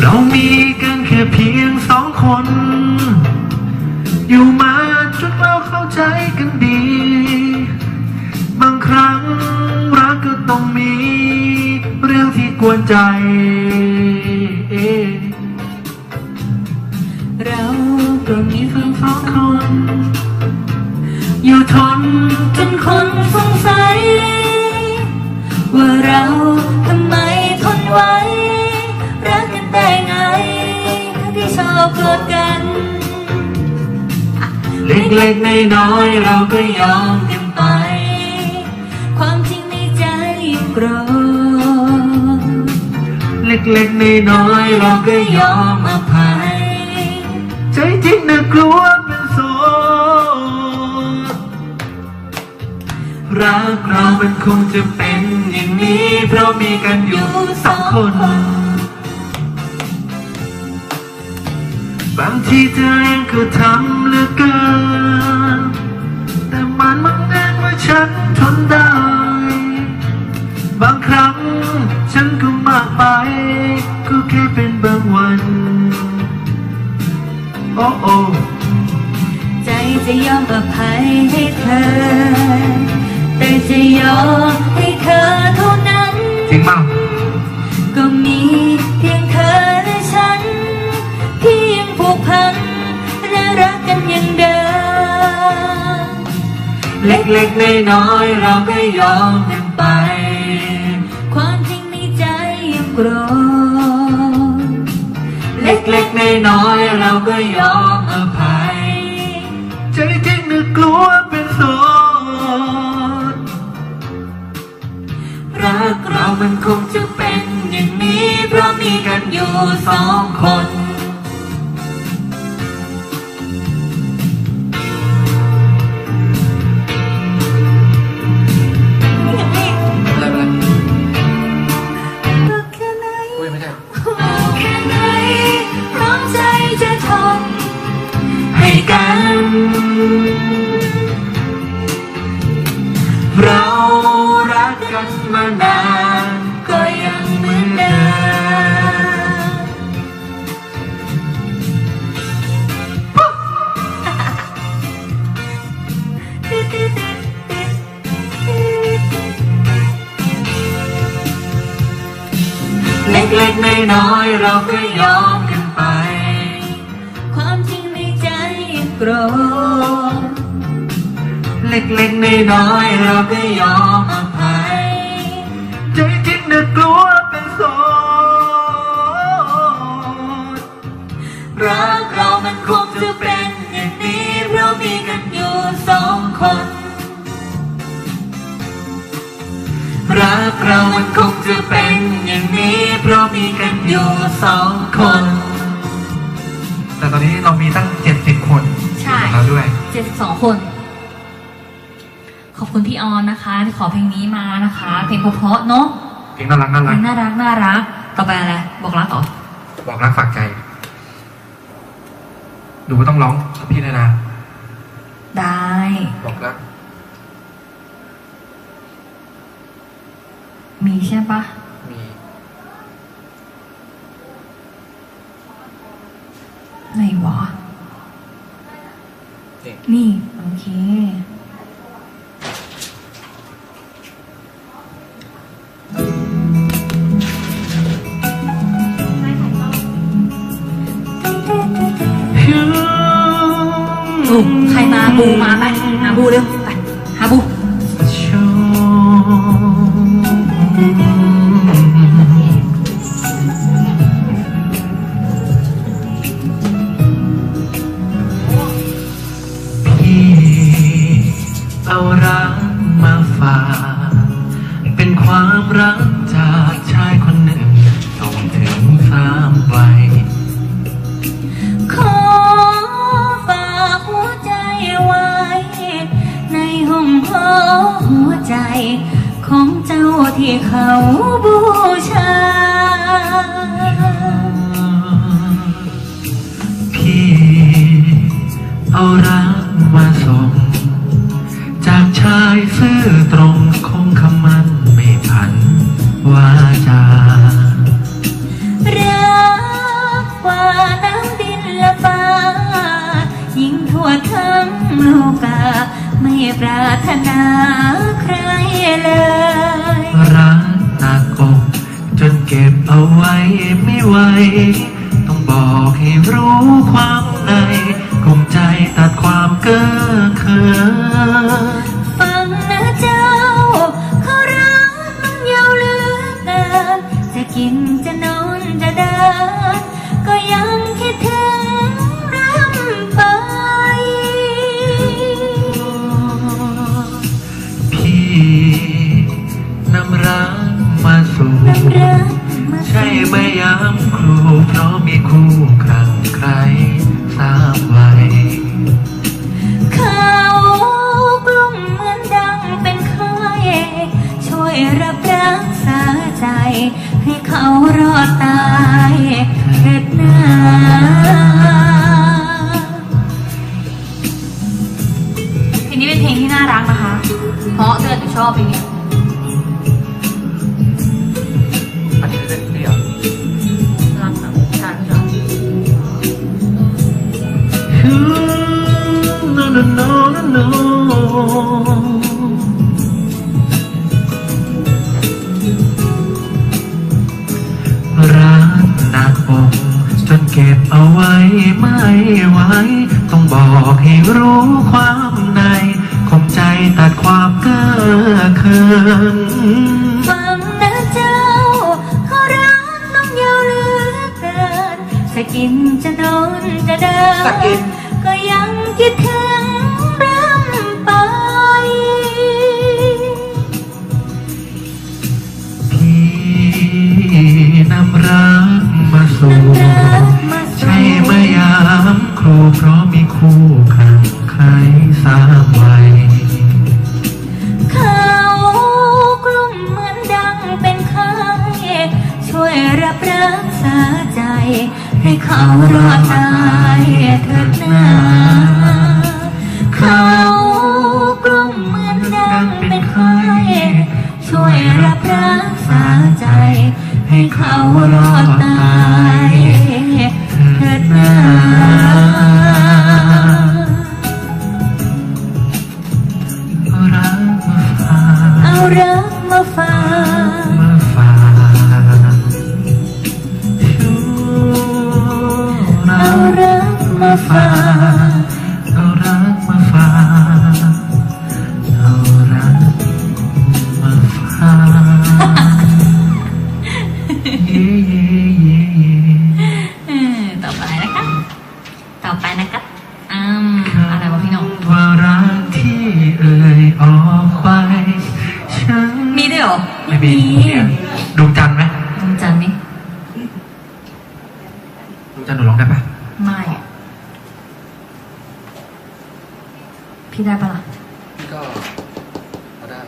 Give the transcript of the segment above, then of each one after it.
เรามีกันแค่เพียงสองคน อยู่มาจนเราเข้าใจกันดี บางครั้งรักก็ต้องมี เรื่องที่กวนใจ เราก็มีเพียงสองคน อยู่ทนจนคนสงสัย ว่าเราทำไมทนไว้ ได้ไงที่ชอบโกรธกัน เล็กๆน้อยๆเราก็ยอมกันไป ความจริงในใจยังโกรธเล็กๆน้อยๆเราก็ยอมอภัย ใจจริงน่ากลัวเป็นโสดรักเรามันคงจะเป็นอย่างนี้ เพราะมีกันอยู่สองคน บางทีเธอเองก็ทำเหลือเกิน แต่มันมันแน่ว่าฉันทนได้ บางครั้งฉันก็มากไป ก็แค่เป็นบางวัน โอ้โอ้ใจจะยอมอภัยให้เธอ แต่จะยอมให้เธอเท่านั้น จริงเปล่าก็มีเพียง กพันและรักกันอย่างเดิมเล็กๆน้อยๆเราก็ยอมกันไป ความจริงในใจยังโกรธเล็กๆน้อยๆเราก็ยอมอภัย ใจจริงนึกกลัวเป็นโสดรักเรามันคงจะเป็นอย่างนี้เพราะมีกันอยู่สองคน เรารักกันมานานก็ยังเหมือนเดิมเล็กๆน้อยๆเราก็ยอม ក្រលេកលេកនេះដល់រកយម สิบสองคน ขอบคุณพี่ออนนะคะ ที่ขอเพลงนี้มานะคะ เพลงเพราะๆเนาะเพลงน่ารักน่าเพรัลกงน่ารักน่ารักต่อไปอะไรบอกรักเหรอบอกรักฝากใจหนูต้องร้องกับพี่เลยนะได้ บอกรักมีใช่ปะมี ไหนวะ นี่นี่ โอเคบูใครมาบูมาไปหาบูเร็วไป 我不差。 ไให้เขารอดตาย หนักอกจนเก็บเอาไว้ไม่ไหวต้องบอกให้รู้ความในคงใจตัดความเก้อเขินฟังนะเจ้าเขารักน้องยาวเหลือเกินจะกินจะนอนจะเดินสกิน ก็ยังคิดถึงรำไป พี่นำรักมาามครูเพราะมีคู่ขังใครสามวัยเขากลุ่มเหมือนดังเป็นไข้ช่วยรับรักษาใจ ให้เขารอดตายเถิดนาเขา รัก ดวงจันทร์หนูร้องได้ปะไม่อะพี่ได้ปะล่ะก็พอได้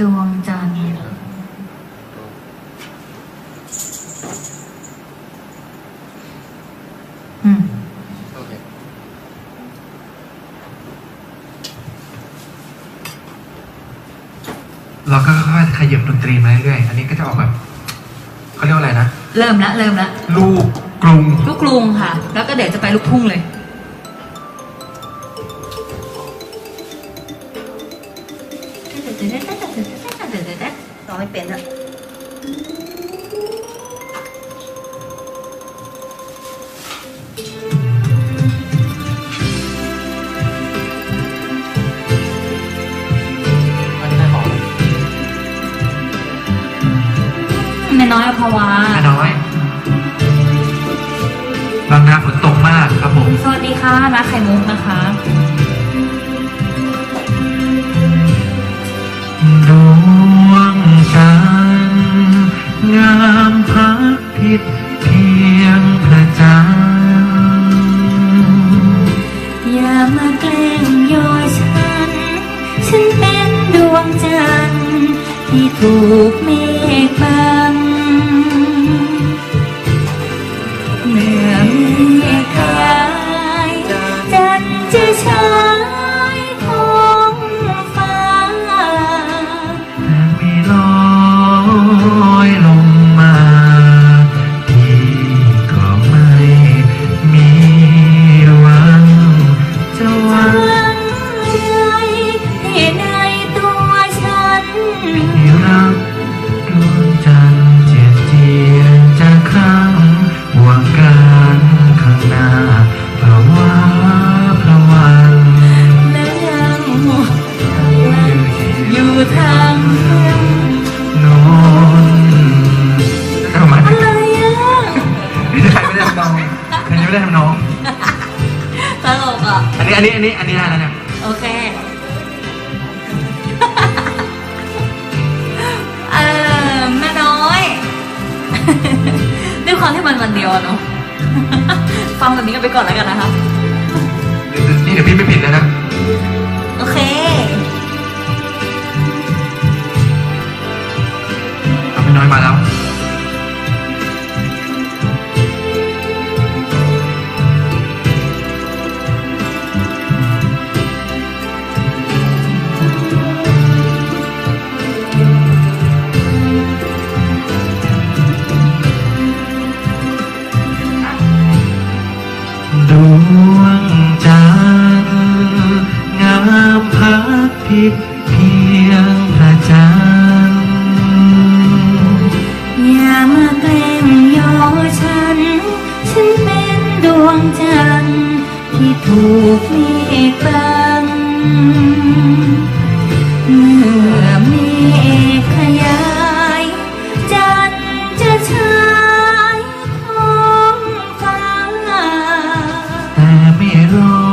ดวงจันทร์อืม โอเคเราก็ค่อยๆขยับดนตรีมาเรื่อยๆอันนี้ก็จะออกแบบเขา เรียกว่าอะไรนะเริ่มละเริ่มละลูกกรุงลูกกรุงค่ะ แล้วก็เดี๋ยวจะไปลูกทุ่งเลยร้องไม่เป็นอะ น้อยอภาวาแม่น้อยบางนาฝนตกมากครับผม สวัสดีค่ะนะไข่มุกนะคะด โอเค เออแม่น้อย ด้วยความที่มันวันเดียวอะเนาะ ฟังแบบนี้กันไปก่อนแล้วกันนะคะเดี๋ยวนี่เดี๋ยวพี่ไม่ผิดเลยนะ โอเค เอาไม่น้อยมาแล้ว แ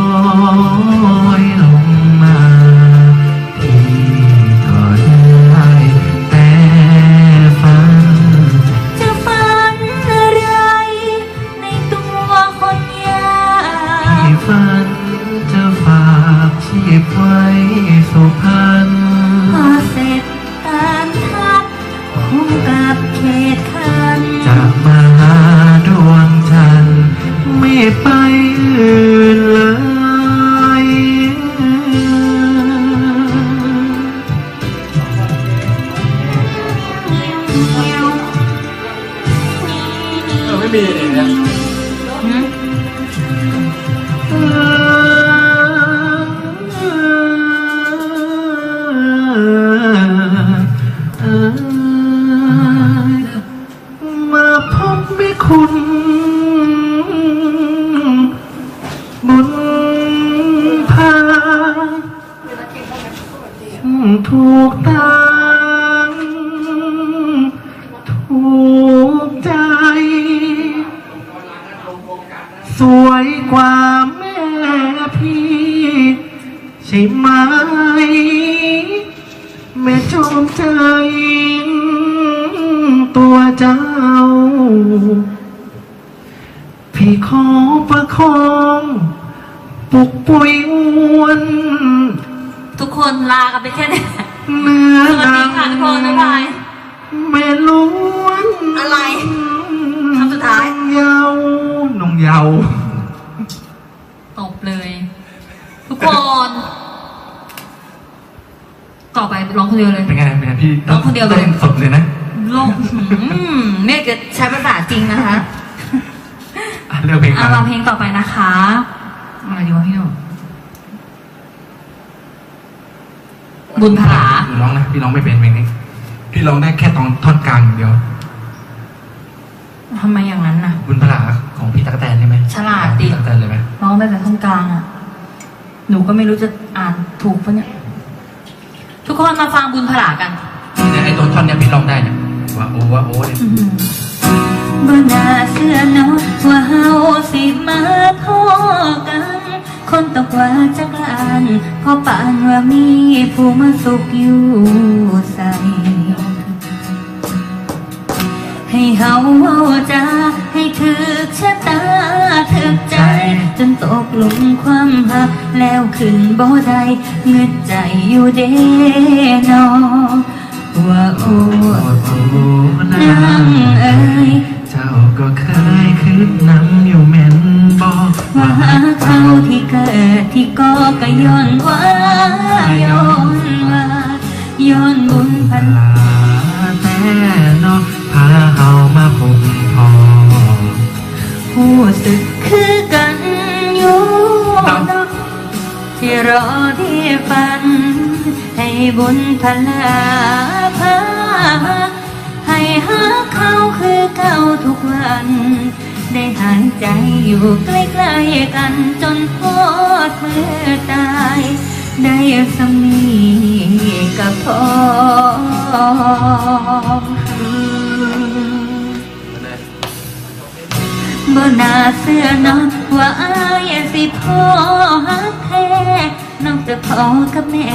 สวยกว่าแม่พี่ใช่ไหม แม่จอมใจ ตัวเจ้า พี่ขอประคองปลุกปุยอ้วนทุกคนลากันไปแค่นี้เนื้อสวัสหดีนังค่ะทุกคนบ๊ายบาย แม่ล้วน อะไร คำสุดท้ายนงเยาวนงเยาว์ตบเลย ทุกคน ต่อไปร้องคนเดียวเลย เป็นไงเป็นไงพี่ร้องคนเดียวเลย ต้สดเลยนะโลกอืมเมฆจะใช้ภาษาจริงนะคะอะเลือกเพลงอะมาเราเพลงต่อไปนะคะอะไรดีวะพี่หนุ่มบุญผา หนูร้องนะพี่ร้องไม่เป็นเพลงนี้ พี่ร้องได้แค่ตอนท่อนกลางอย่างเดียว ทำไมอย่างนั้นน่ะ บุญพลาของพี่ตั๊กแตนใช่ไหมฉลาดดิ พี่ตั๊กแตนเลยไหมร้องได้แต่ท่อนกลางอะ หนูก็ไม่รู้จะอ่านถูกปะเนี่ย ทุกคนมาฟังบุญผากัน เนี่ยไอ้ต้นท่อนเนี่ยพี่ร้องได้เนี่ยว่าโอ้ว่าโอ้เนี่ย บ่น่าเชื่อเนาะว่าเฮาสิมาพอกัน คนตกว่าจักลานเพราะปานว่ามีผู้มาสุขอยู่ใส่ ให้เฮาเว้าจาให้ถึกชะตาถึกใจ จนตกหลุมความหักแล้วขึ้นบ่ได้เงึดใจอยู่เด้นอว่าโอ้นางเอ้ยเจ้าก็เคยคืดน้ำอยู่แม่นบอกว่าหาเขาที่เกิดที่ก็ก็ย้อนว่าย้อนว่าย้อนบุญพัน สึกคือกันอยู่เนาะที่รอที่ฝัน ให้บุญพลาพาให้หาเขาคือเก่าทุกวัน ได้หายใจอยู่ใกล้ๆกันจนพอดเมื่อตาย ได้สำนีกับพ่อ บบ่น่าเสื้อนาะว่าอายสิพ่อฮักแท้นอกจากพ่อกับแม่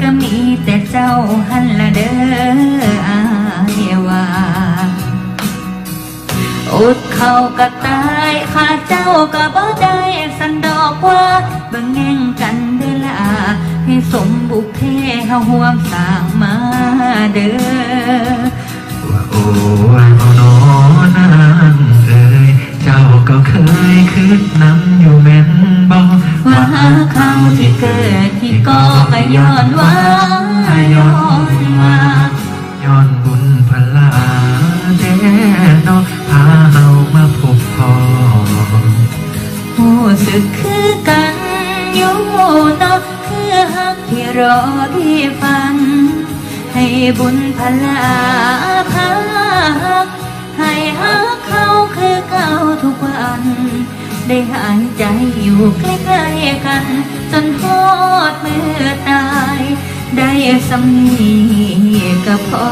ก็มีแต่เจ้าหันละเด้ออายว่าอดเข้าก็ตายข้าเจ้าก็บ่ได้สันดอกว่าเบิ่งแง่งกันเด้อละให้สมบุพเพเฮาห่วมสร้างมาเด้อว่าโอ้ ย้อนว่าย้อนว่าย้อนบุญพลาแด่นอนพาเฮามาพบพอผู้สึกคือกันอยู่เนาะคือฮักที่รอที่ฟันให้บุญพลา ได้หายใจอยู่ใกล้ๆกัน จนทอดมือตาย ได้สำนีก็พอ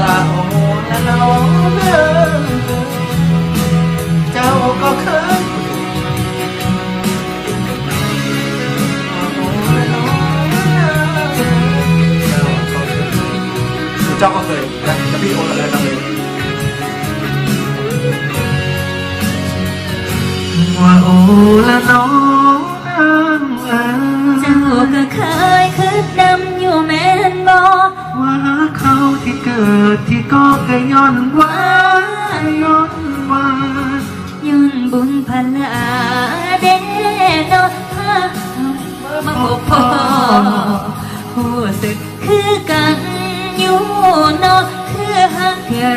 ว่าโอ้ละน้องเด้อเจ้าก็เคย เจ้าก็เคยนะจะพี่โอนอะไรทำเลยว่าโอ้ละน้องนางเอ่ยเจ้าก็เคยคิดดำอยู่แม่นบอว่าเขาที่เกิดที่ก็เคยย้อนว่าย้อนว่ายุ่นบุญพลา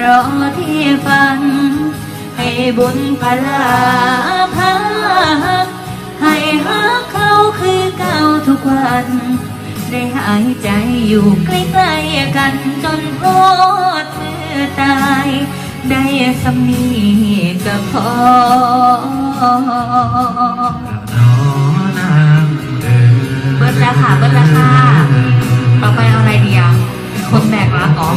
รอที่ฝัน ให้บุญพลาพาฮักให้ฮักเขาคือเก่าทุกวัน ได้หายใจอยู่ใกล้ๆกันจนพอดมือตาย ได้สำนีก็พอนอนางเอ่ยเบิดแล้วค่ะเบิดแล้วค่ะ ต่อไปเอาอะไรดีอะคนแบกรักเหรอ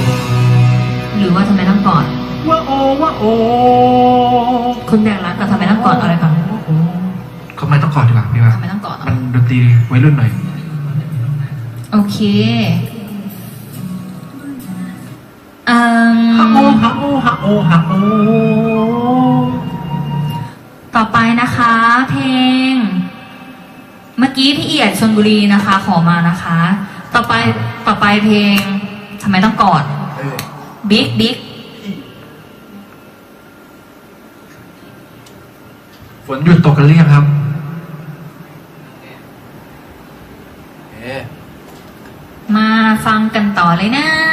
หรือว่าทำไมต้องกอด ว่าโอว่าโอคนแบกรักกับทำไมต้องกอดเอาอะไรก่อนเขาไม่ต้องกอดดีกว่าพี่ว่าทำไมต้องกอดมันดนตรีวัยรุ่นหน่อย โอเคอืมฮะโอฮะโอฮะโอฮะโอต่อไปนะคะ เพลง เมื่อกี้พี่เอียดชนบุรีนะคะ ขอมานะคะ ต่อไปต่อไปเพลงทำไมต้องกอดเออ บิ๊กบิ๊กฝนหยุดตกกันหรือยังครับเอ๊ะมาฟังกันต่อเลยนะ